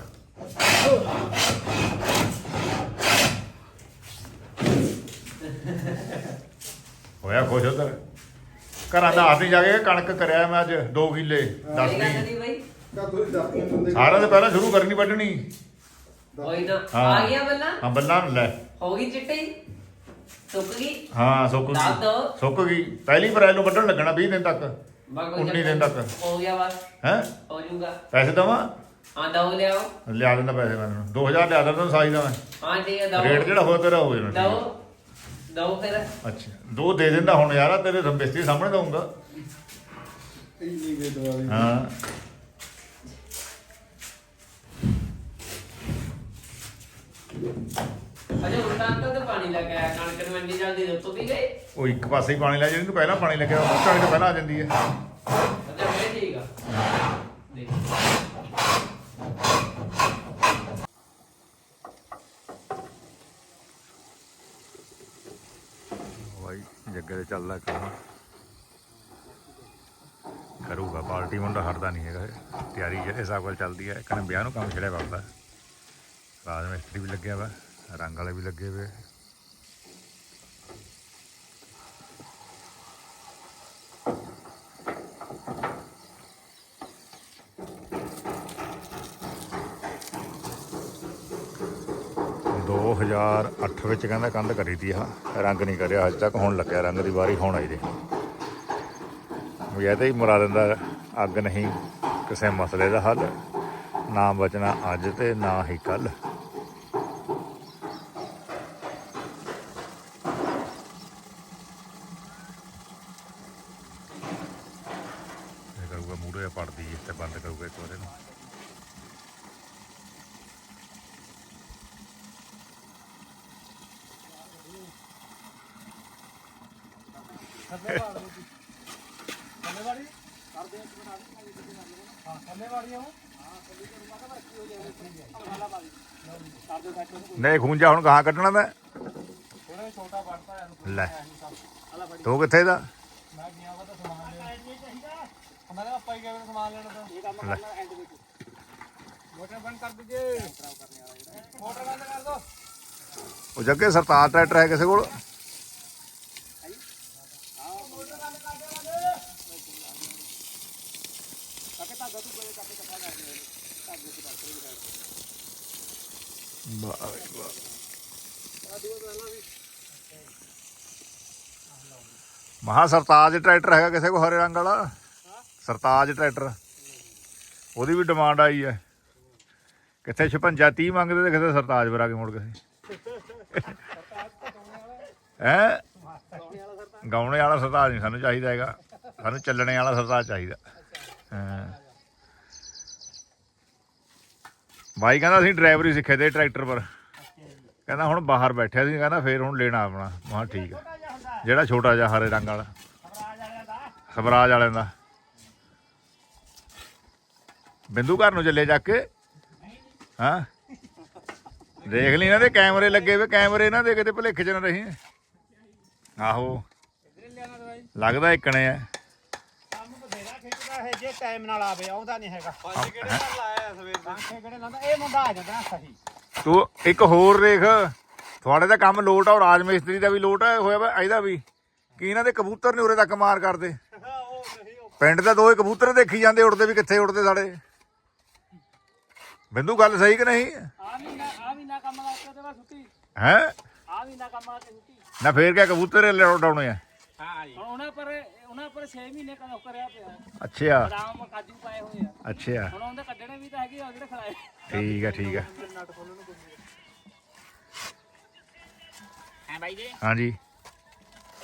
ਹੋਇਆ ਖੁਸ਼ ਉਧਰ। ਘਰਾਂ ਦਾ ਆਪ ਜਾ ਕੇ ਕਣਕ ਕਰਿਆ ਮੈਂ ਅੱਜ 2 ਕਿੱਲੇ ਕੋਈ ਗੱਲ 10 ਨਹੀਂ ਬਈ। ਕਾ ਤੁਸੀਂ ਬੰਦੇ ਸਾਰਿਆਂ ਪਹਿਲਾਂ ਸ਼ੁਰੂ ਕਰਨੀ ਵੱਢਣੀ। ਕੋਈ ਨਾ। ਆ ਗਿਆ ਬੱਲਾ? ਹਾਂ ਬੱਲਾ ਨੂੰ ਲੈ। ਹੋ ਗਈ ਚਿੱਟੀ ਸੁੱਕ ਗਈ? ਹਾਂ ਸੁੱਕ ਦੱਸ ਗਈ ਦਿਓ। ਸੁੱਕ ਗਈ। ਪਹਿਲੀ ਅਪ੍ਰੈਲ ਨੂੰ ਵੱਢਣ ਲੱਗਣਾ 20 ਦਿਨ ਤੱਕ। ਬਾ ਕੋਈ 19 ਦਿਨ ਤੱਕ। ਹੋ ਗਿਆ ਬਸ। ਹੈ? ਹੋ ਜਾਊਗਾ। ਪੈਸੇ ਦਵਾਂ? ਹਾਂ ਦੋ ਲਿਆਓ। ਲਿਆ ਦਿੰਦਾ ਪੈਸੇ ਮੈਨੂੰ 2000 ਲਿਆ ਦਿੰਦਾ ਸਾਈ ਦਾ ਮੈਂ। ਹਾਂ ਠੀਕ ਹੈ ਦੋ ਰੇਟ ਜਿਹੜਾ ਹੋਇਆ ਤੇਰਾ ਹੋ ਜਾਣਾ ਦੋ। ਦੋ ਫਿਰ। ਅੱਛਾ। ਦੋ ਦੇ ਦਿੰਦਾ ਹੁਣ ਯਾਰ ਤੇਰੇ ਸੰਬੇਸਤੀ ਸਾਹਮਣੇ ਦਊਂਗਾ। ਇੰਨੀ ਵੇ ਦਵਾਈ ਹਾਂ। ਅਜੇ ਉਲਟਾ ਅੰਕਲ ਤੇ ਪਾਣੀ ਲੱਗਿਆ ਕਣਕ ਨੂੰ ਇੰਨੀ ਜਲਦੀ ਦੁੱਧ ਵੀ ਗਏ? ਉਹ ਇੱਕ ਪਾਸੇ ਹੀ ਪਾਣੀ ਲੈ ਜਿਹੜੀ ਨੂੰ ਪਹਿਲਾਂ ਪਾਣੀ ਲੱਗਿਆ ਉਹ ਤੋਂ ਪਹਿਲਾਂ ਆ ਜਾਂਦੀ ਹੈ ਅੱਛਾ ਫਿਰ ਠੀਕ ਆ। ਦੇਖ। ਭਾਈ ਜੱਗੇ ਤੇ ਚੱਲਦਾ ਕੰਮ। ਕਰੂਗਾ ਪਾਰਟੀ ਮੁੰਡਾ ਹਟਦਾ ਨਹੀਂ ਹੈਗਾ। ਤਿਆਰੀ ਜਿਹੜੇ ਹਿਸਾਬ ਨਾਲ ਚੱਲਦੀ ਹੈ ਕਹਿੰਦੇ ਵਿਆਹ ਨੂੰ ਕੰਮ ਛੜਿਆ ਕਰਦਾ ਰਾਜ ਮਿਸਤਰੀ ਵੀ ਲੱਗਿਆ ਵਾ, ਰੰਗ ਵਾਲੇ ਵੀ ਲੱਗੇ ਹੋਏ ਦੋ ਹਜ਼ਾਰ 2008 ਵਿੱਚ ਕਹਿੰਦਾ ਕੰਧ ਕਰੀ ਦੀ ਆ, ਰੰਗ ਨਹੀਂ ਕਰਿਆ ਅਜੇ ਤੱਕ ਹੁਣ ਲੱਗਿਆ, ਰੰਗ ਦੀ ਵਾਰੀ ਹੋਣ ਆਈ ਦੇ ਵੀ ਇਹਦਾ ਹੀ ਮੁਰਾਦ ਦਾ ਅੱਗ ਨਹੀਂ, ਕਿਸੇ ਮਸਲੇ ਦਾ ਹੱਲ, ਨਾ ਬਚਣਾ ਅੱਜ ਤੇ ਨਾ ਹੀ ਕੱਲ ਨਹੀਂ ਹੁਣ ਕਹਾਂ ਕੱਢਣਾ ਮੈਂ। ਥੋੜਾ ਛੋਟਾ ਵੱਟਦਾ ਇਹਨੂੰ ਲੈ, ਤੂੰ ਕਿੱਥੇ ਦਾ? ਮੈਂ ਗਿਆ ਵਾ ਤਾਂ ਸਮਾਨ ਲੈਣ ਮੈਂ ਤਾਂ ਆਪਾਂ ਹੀ ਗਏ ਸਮਾਨ ਲੈਣ ਤਾਂ ਇਹ ਕੰਮ ਕਰਨਾ ਐਂਡ ਵਿੱਚ ਮੋਟਰ ਬੰਦ ਕਰ ਦਈਏ ਮੋਟਰ ਬੰਦ ਕਰ ਦੋ ਉਹ ਜੱਗੇ ਸਰਤਾਰ ਟਰੈਕਟਰ ਹੈ ਕਿਸੇ ਕੋਲ? ਵਾਹ ਵਾਹ। ਮਹਾ ਸਰਤਾਜ ਟਰੈਕਟਰ ਹੈਗਾ ਕਿਸੇ ਕੋ ਹਰੇ ਰੰਗ ਵਾਲਾ? ਸਰਤਾਜ ਟਰੈਕਟਰ। ਉਹਦੀ ਵੀ ਡਿਮਾਂਡ ਆਈ ਹੈ। ਕਿੱਥੇ 56 30 ਮੰਗਦੇ ਤੇ ਕਿਤੇ ਸਰਤਾਜ ਵਰਾ ਕੇ ਮੁੜ ਗਏ ਹੈ? ਗਾਉਣੇ ਵਾਲਾ ਸਰਤਾਜ ਨਹੀਂ ਸਾਨੂੰ ਚਾਹੀਦਾ ਹੈਗਾ। ਸਾਨੂੰ ਚੱਲਣੇ ਵਾਲਾ ਸਰਤਾਜ ਚਾਹੀਦਾ। ਹਾਂ। ਬਾਈ ਕਹਿੰਦਾ ਅਸੀਂ ਡਰਾਈਵਰੀ ਸਿੱਖੇ ਤੇ ਟਰੈਕਟਰ ਪਰ। ਕਹਿੰਦਾ ਹੁਣ ਬਾਹਰ ਬੈਠਿਆ ਸੀ ਕਹਿੰਦਾ ਫੇਰ ਹੁਣ ਲੈਣਾ ਆਪਣਾ। ਮੈਂ ਠੀਕ ਆ। ਜਿਹੜਾ ਛੋਟਾ ਜਿਹਾ ਹਰੇ ਰੰਗ ਵਾਲਾ। ਸਵਰਾਜ ਵਾਲਿਆਂ ਦਾ। ਬਿੰਦੂ ਘਰ ਨੂੰ ਚੱਲੇ ਜਾ ਕੇ? ਹਾਂ? ਦੇਖ ਲਈ ਇਹਨਾਂ ਦੇ ਕੈਮਰੇ ਲੱਗੇ ਵੇ ਕੈਮਰੇ ਇਹਨਾਂ ਦੇ ਕਿਤੇ ਭੁਲੇਖੇ ਚ ਨਾ ਰਹੀ ਆਹੋ। ਲੱਗਦਾ ਇੱਕਣੇ ਆ। ਜੇ ਟਾਈਮ ਨਾਲ ਆਵੇ ਆਉਂਦਾ ਨਹੀਂ ਹੈਗਾ। ਪੰਜ ਕਿਹੜੇ ਨਾਲ ਲਾਇਆ ਸਵੇਰ ਦੇ? ਪੰਜ ਕਿਹੜੇ ਲਾਉਂਦਾ? ਇਹ ਮੁੰਡਾ ਆ ਜਾਂਦਾ ਸਹੀ। ਤੂੰ ਇੱਕ ਹੋਰ ਦੇਖ। ਤੁਹਾਡੇ ਦਾ ਕੰਮ ਲੋਟ ਆ ਔਰ ਰਾਜ ਮਿਸਤਰੀ ਦਾ ਵੀ ਲੋਟ ਆ ਹੋਇਆ ਵਾ ਇਹਦਾ ਵੀ। ਕੀ ਇਹਨਾਂ ਦੇ ਕਬੂਤਰ ਨੇ ਉਰੇ ਤੱਕ ਮਾਰ ਕਰਦੇ? ਉਹ ਉਹ ਪਿੰਡ ਦੇ ਦੋਏ ਕਬੂਤਰ ਦੇਖੀ ਜਾਂਦੇ ਉੜਦੇ ਵੀ ਕਿੱਥੇ ਉੜਦੇ ਸਾਡੇ। ਬਿੰਦੂ ਗੱਲ ਸਹੀ ਕਿ ਨਹੀਂ? ਆ ਵੀ ਨਾ ਆ ਵੀ ਨਾ ਕੰਮ ਲਾ ਕੇ ਉਹਦੇ ਬਾਅਦ ਛੁੱਟੀ। ਹੈ? ਆ ਵੀ ਨਾ ਕੰਮ ਲਾ ਕੇ ਛੁੱਟੀ। ਨਾ ਫੇਰ ਕਿਆ ਕਬੂਤਰ ਉਡਾਉਣੇ ਆ? ਹਾਂ ਜੀ। ਹੁਣ ਉਹਨਾਂ ਪਰ ਉਹਨਾਂ ਪਰ 6 ਮਹੀਨੇ ਕੰਮ ਕਰਿਆ ਪਿਆ। ਅੱਛਾ। ਬਦਾਮ ਕਾਜੂ ਪਾਏ ਹੋਏ ਆ। ਅੱਛਾ। ਹੁਣ ਉਹਦੇ ਕੱਢਣੇ ਵੀ ਤਾਂ ਹੈਗੇ ਆ ਜਿਹੜੇ ਖਲਾਏ? ਠੀਕ ਆ ਠੀਕ ਆ। ਹੈ ਬਾਈ ਜੀ? ਹਾਂਜੀ।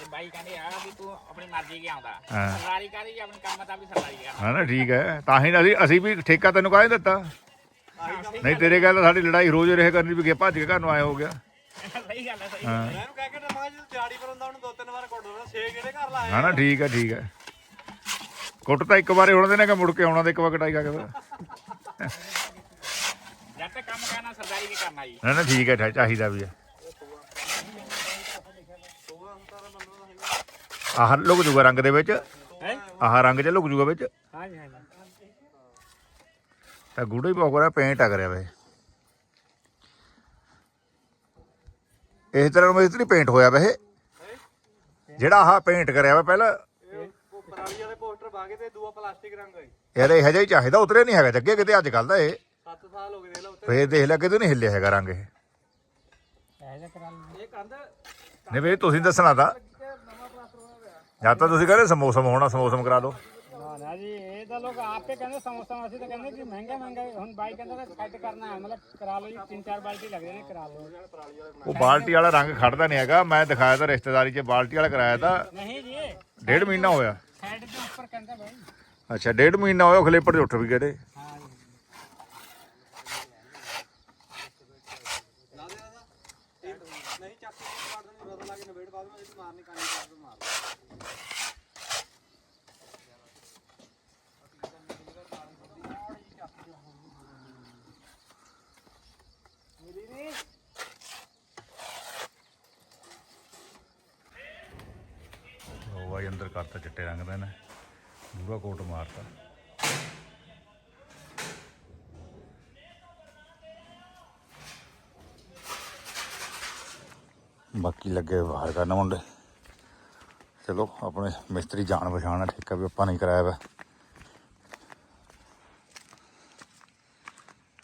ਇਹ ਬਾਈ ਕਹਿੰਦੇ ਆ ਵੀ ਤੂੰ ਆਪਣੀ ਮਰਜ਼ੀ ਕੇ ਆਉਂਦਾ। ਹਾਂ। ਸਰਦਾਰੀ ਕਰੀ ਆਪਣੀ ਕੰਮ ਤਾਂ ਵੀ ਸਰਦਾਰੀ ਕਰ ਹਾਂ ਨਾ ਠੀਕ ਹੈ ਤਾਂ ਹੀ ਅਸੀਂ ਅਸੀਂ ਵੀ ਠੇਕਾ ਤੈਨੂੰ ਕਾਹਦੇ ਦਿੱਤਾ? ਨਹੀਂ ਤੇਰੇ ਗੱਲ ਸਾਡੀ ਲੜਾਈ ਰੋਜ਼ ਰਹੇ ਕਰਨੀ ਵੀ ਕਿ ਭੱਜ ਕੇ ਘਰ ਨੂੰ ਆਏ ਹੋ ਗਿਆ। ਸਹੀ ਗੱਲ ਹੈ ਸਹੀ ਹਾਂ। ਮੈਂ ਇਹਨੂੰ ਕਹਿ ਕੇ ਨਾ ਮੈਂ ਜਦੋਂ ਦਿਹਾੜੀ ਪਰ ਹੁੰਦਾ ਉਹਨੂੰ ਦੋ ਤਿੰਨ ਵਾਰ ਕੁੱਟ ਦਿੰਦਾ ਛੇ ਕਿਹੜੇ ਘਰ ਲਾਏ ਹਾਂ ਨਾ ਠੀਕ ਹੈ ਠੀਕ ਹੈ ਕੁੱਟ ਤਾਂ ਇੱਕ ਵਾਰੇ ਉਣਦੇ ਨੇ ਕਿ ਮੁੜ ਕੇ ਆਉਣਾ ਤੇ ਇੱਕ ਵਾਰ ਕਟਾਈ ਕਰਕੇ ਫਿਰ ਜਦ ਤੱਕ ਕੰਮ ਕਰਨਾ ਸਰਦਾਰੀ ਵੀ ਕਰਨਾ ਜੀ। ਨਾ ਨਾ ਠੀਕ ਹੈ ਠਾ- ਚਾਹੀਦਾ ਵੀ ਹੈ। ਆਹ ਲੁਕ ਜੂਗਾ ਰੰਗ ਦੇ ਵਿੱਚ। ਆਹ ਰੰਗ ਚ ਲੁਕ ਜੂਗਾ ਵਿੱਚ। ਹਾਂਜੀ ਹਾਂਜੀ। ਤਾਂ ਗੂੜਾ ਹੀ ਬਹੁਤ ਕਰਿਆ ਪੇਂਟ ਆ ਕਰਿਆ ਵੇ। ਇਸ ਤਰ੍ਹਾਂ ਮਿਸਤਰੀ ਪੇਂਟ ਹੋਇਆ ਵੇ ਇਹ। ਜਿਹੜਾ ਆਹ ਪੇਂਟ ਕਰਿਆ ਵਾ ਪਹਿਲਾਂ। ਉਹ ਪਰਾਲੀ ਵਾਲੇ ਪੋਸਟਰ ਬਾਗੇ ਤੇ ਦੂਆ ਪਲਾਸਟਿਕ ਰੰਗ ਹੈ ਯਾਰ ਇਹ ਜਿਹਾ ਹੀ ਚਾਹੀਦਾ ਉਤਰੇ ਨਹੀਂ ਹੈਗਾ ਜੱਗੇ ਕਿਤੇ ਅੱਜ ਕੱਲ ਦਾ ਇਹ। 7 ਸਾਲ ਹੋ ਗਏ ਦੇਖ ਲਓ ਉੱਤੇ। ਫੇਰ ਦੇਖ ਲੈ ਕਿਤੇ ਨਹੀਂ ਹਿੱਲਿਆ ਹੈਗਾ ਰੰਗ ਇਹ। ਕੰਧ ਨਹੀਂ ਵੇ ਤੁਸੀਂ ਦੱਸਣਾ ਤਾਂ। ਜਾਂ ਤਾਂ ਤੁਸੀਂ ਕਹਿੰਦੇ ਸਮੋਸਮ ਹੋਣਾ ਸਮੋਸਮ ਕਰਾ ਦਿਓ। ਨਾ ਨਾ ਜੀ ਇਹ ਤਾਂ ਲੋਕ ਆਪੇ ਕਹਿੰਦੇ ਸਮੋਸਾ ਅਸੀਂ ਤਾਂ ਕਹਿੰਦੇ ਕਿ ਮਹਿੰਗਾ ਮਹਿੰਗਾ। ਹੁਣ ਬਾਈ ਕਹਿੰਦਾ ਸੈੱਟ ਕਰਨਾ ਹੈ ਮਤਲਬ ਕਰਾ ਲਓ ਜੀ ਤਿੰਨ ਚਾਰ ਬਾਲਟੀ ਲੱਗਦੇ ਨੇ ਕਰਾ ਲਓ। ਉਹ ਬਾਲਟੀ ਵਾਲਾ ਰੰਗ ਖੜਦਾ ਨਹੀਂ ਹੈਗਾ। ਮੈਂ ਦਿਖਾਇਆ ਤਾਂ ਰਿਸ਼ਤੇਦਾਰੀ 'ਚ ਬਾਲਟੀ ਵਾਲਾ ਕਰਾਇਆ ਤਾਂ। ਨਹੀਂ ਜੀ ਡੇਢ ਮਹੀਨਾ ਹੋਇਆ। ਹੈਡ ਦੇ ਉੱਪਰ ਕਹਿੰਦਾ ਬਾਈ। ਅੱਛਾ ਡੇਢ ਮਹੀਨਾ ਹੋਇਆ ਖਲੇਪੜ 'ਚ ਉੱਠ ਵੀ ਗਏ ਤੇ। ਹਾਂ ਜੀ ਲਾ ਦੇ ਲਾ ਦੇ ਨਹੀਂ ਚੱਕ ਕੇ ਮਾਰ ਦੇਣੀ ਰੋਦਾ ਲਾ ਕੇ ਨਵੇੜ ਬਾਅਦ ਵਿੱਚ ਮਾਰਨੀ ਕਾਣੀ ਕਰ ਮਾਰ ਉਹ ਆਈ ਅੰਦਰ ਕਰਤਾ ਚਿੱਟੇ ਰੰਗ ਦਾ ਨੇ। ਪੂਰਾ ਕੋਟ ਮਾਰਤਾ। ਬਾਕੀ ਲੱਗੇ ਬਾਹਰ ਕਰਨ ਮੁੰਡੇ। ਚਲੋ, ਆਪਣੇ ਮਿਸਤਰੀ ਜਾਣ ਪਛਾਣ ਠੇਕਾ ਵੀ ਆਪਾਂ ਨਹੀਂ ਕਰਾਇਆ ਵਾ।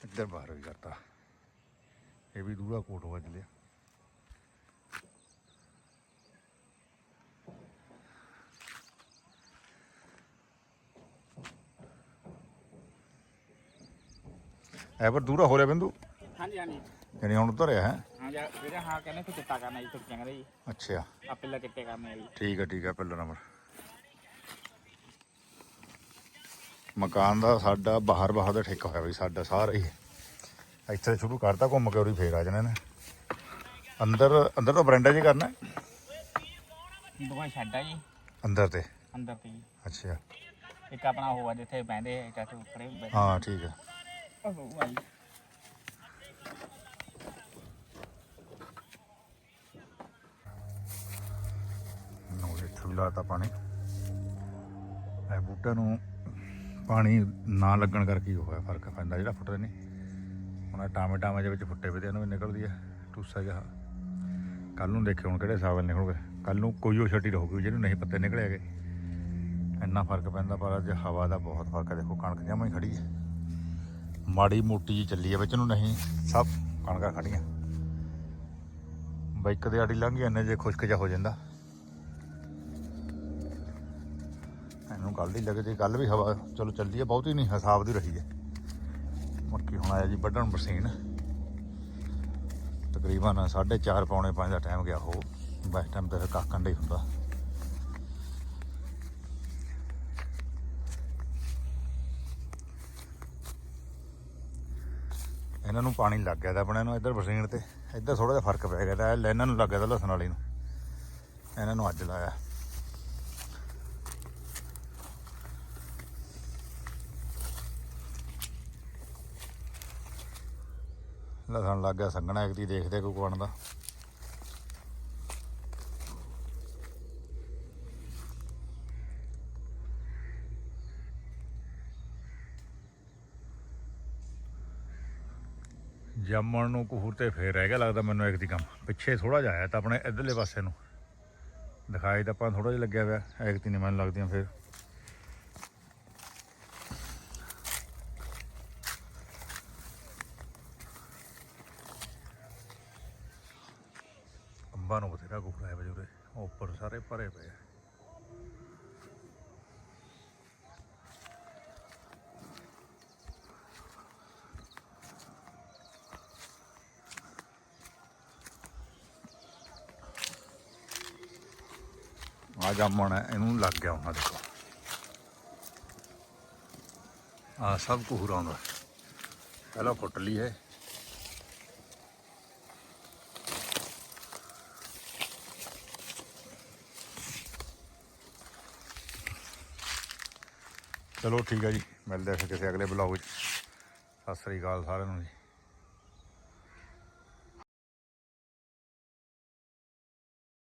ਇੱਧਰ ਬਾਹਰ ਵੀ ਕਰਤਾ। ਇਹ ਵੀ ਦੂਰਾ ਕੋਟ ਵੱਜ ਲਿਆ। ਐ ਪਰ ਦੂਰਾ ਹੋ ਰਿਹਾ ਬਿੰਦੂ? ਹਾਂਜੀ ਹਾਂਜੀ। ਯਾਨੀ ਹੁਣ ਉਤਰਿਆ ਹੈ। ਹਾਂ ਜਾ ਵੀਰੇ ਹਾਂ ਕਹਿੰਦੇ ਫਿਰ ਚਿੱਟਾ ਕਰਨਾ ਜੀ ਸੁੱਕੀਆਂ ਕਹਿੰਦੇ ਜੀ। ਅੱਛਾ। ਆ ਪਿੱਲਾ ਚਿੱਟੇ ਕਰਨੇ ਆ ਜੀ। ਠੀਕ ਹੈ ਠੀਕ ਹੈ ਪਹਿਲਾ ਨੰਬਰ। ਮਕਾਨ ਦਾ ਸਾਡਾ ਬਾਹਰ ਬਾਹਰ ਦਾ ਠੇਕਾ ਹੋਇਆ ਬਈ ਸਾਡਾ ਸਾਰਾ ਹੀ। ਇੱਥੇ ਸ਼ੁਰੂ ਕਰਤਾ ਘੁੰਮ ਕੇ ਉਰੀ ਫੇਰ ਆ ਜਾਣਾ ਨੇ ਅੰਦਰ ਅੰਦਰ ਤਾਂ ਬਰੰਡਾ ਜੀ ਕਰਨਾ ਜੀ। ਅੰਦਰ ਤੇ? ਅੰਦਰ ਤੇ ਜੀ। ਅੱਛਾ। ਇੱਕ ਆਪਣਾ ਉਹ ਆ ਜਿੱਥੇ ਆ ਚਾਚੂ ਖੜੇ ਹਾਂ ਠੀਕ ਹੈ ਉਹ ਆ ਜੀ ਨੋ ਇੱਥੇ ਵੀ ਲਾਤਾ ਪਾਣੀ। ਇਹ ਬੂਟੇ ਨੂੰ ਪਾਣੀ ਨਾ ਲੱਗਣ ਕਰਕੇ ਹੀ ਹੋਇਆ ਫ਼ਰਕ ਪੈਂਦਾ, ਜਿਹੜਾ ਫੁੱਟਦੇ ਨੇ। ਹੁਣ ਟਾਮੇ ਟਾਮੇ ਟਾਵੇਂ ਦੇ ਵਿੱਚ ਫੁੱਟੇ ਪਏ ਤੇ ਇਹਨੂੰ ਵੀ ਨਿਕਲਦੀ ਹੈ ਟੂਸਾ ਜਿਹਾ। ਕੱਲ ਨੂੰ ਦੇਖਿਓ ਹੁਣ ਕਿਹੜੇ ਹਿਸਾਬ ਨਾਲ ਨਿਕਲੂਗੇ ਕੱਲ ਨੂੰ ਕੋਈ ਉਹ ਛੱਟੀ ਰਹੂਗੀ, ਜਿਹਨੂੰ ਨਹੀਂ ਪੱਤੇ ਨਿਕਲੇ ਹੈਗੇ। ਇੰਨਾ ਫ਼ਰਕ ਪੈਂਦਾ ਪਰ ਅੱਜ ਹਵਾ ਦਾ ਬਹੁਤ ਫ਼ਰਕ ਹੈ। ਦੇਖੋ ਕਣਕ ਜਮਾਂ ਹੀ ਖੜੀ ਹੈ। ਮਾੜੀ ਮੋਟੀ ਜੀ ਚੱਲੀ ਹੈ ਵਿੱਚ ਨੂੰ ਨਹੀਂ, ਸਭ ਕਣਕਾਂ ਖੜੀਆਂ ਬਾਈਕ ਦੇ ਆੜੀ ਲੰਘ ਜਾਂਦੇ ਜੇ ਖੁਸ਼ਕ ਜਿਹਾ ਹੋ ਜਾਂਦਾ। ਇਹਨੂੰ ਕੱਲ ਦੀ ਲੱਗਦੀ ਕੱਲ ਵੀ ਹਵਾ, ਚਲੋ ਚੱਲਦੀ ਆ, ਬਹੁਤੀ ਨਹੀਂ ਹਿਸਾਬ ਦੀ ਰਹੀ ਹੈ ਮੱਕੀ ਹੁਣ ਆਇਆ ਜੀ ਵੱਢਣ ਬਰਸੀਨ ਤਕਰੀਬਨ 4:30 ਪੌਣੇ 5 ਦਾ ਟਾਈਮ ਗਿਆ ਹੋ ਬਸ ਟਾਈਮ ਤੇ ਕੱਖ ਕੰਡੇ ਹੀ ਹੁੰਦਾ। ਇਹਨਾਂ ਨੂੰ ਪਾਣੀ ਲੱਗ ਗਿਆ ਤਾਂ ਆਪਣੇ ਨੂੰ ਇੱਧਰ ਬਰਸੀਨ ਤੇ, ਇੱਧਰ ਥੋੜਾ ਜਿਹਾ ਫ਼ਰਕ ਪੈ ਗਿਆ ਤਾਂ ਇਹ ਨੂੰ ਲੱਗ ਗਿਆ ਤਾਂ ਲਸਣ ਵਾਲੀ ਨੂੰ। ਇਹਨਾਂ ਨੂੰ ਅੱਜ ਲਾਇਆ। ਲਸਣ ਲੱਗ ਗਿਆ ਸੰਘਣਾ, ਇੱਕ ਦੀ ਦੇਖਦੇ ਕੋਈ ਦਾ ਜੰਮਣ ਨੂੰ ਕਹੂਰ ਤੇ ਫੇਰ ਰਹਿ ਗਿਆ ਲੱਗਦਾ ਮੈਨੂੰ ਇੱਕ ਦੀ ਕੰਮ। ਪਿੱਛੇ ਥੋੜਾ ਜਿਹਾ ਆਇਆ ਤਾਂ ਆਪਣੇ ਇਧਰਲੇ ਪਾਸੇ ਨੂੰ। ਦਿਖਾਈ ਤਾਂ ਆਪਾਂ ਥੋੜਾ ਜਿਹਾ ਲੱਗਿਆ ਹੋਇਆ ਇੱਕ ਦੀ ਨਹੀਂ ਮੈਨੂੰ ਲੱਗਦੀਆਂ ਫੇਰ। ਅੰਬਾਂ ਨੂੰ ਬਥੇਰਾ ਕਹੂਰ ਆਇਆ ਬਜੂਰੇ ਉੱਪਰ ਸਾਰੇ ਭਰੇ ਪਏ ਆ। ਆ ਜਾਮਣ ਹੈ ਇਹਨੂੰ ਲੱਗ ਗਿਆ ਉਹਨਾਂ ਦੇਖੋ। ਆ ਸਭ ਕੁਹਰ ਆਉਂਦਾ। ਪਹਿਲਾਂ ਫੁੱਟ ਲਈ ਹੈ ਚਲੋ ਠੀਕ ਹੈ ਜੀ, ਮਿਲਦੇ ਆ ਫਿਰ ਕਿਸੇ ਅਗਲੇ ਬਲੌਗ 'ਚ ਸਤਿ ਸ੍ਰੀ ਅਕਾਲ ਸਾਰਿਆਂ ਨੂੰ ਜੀ।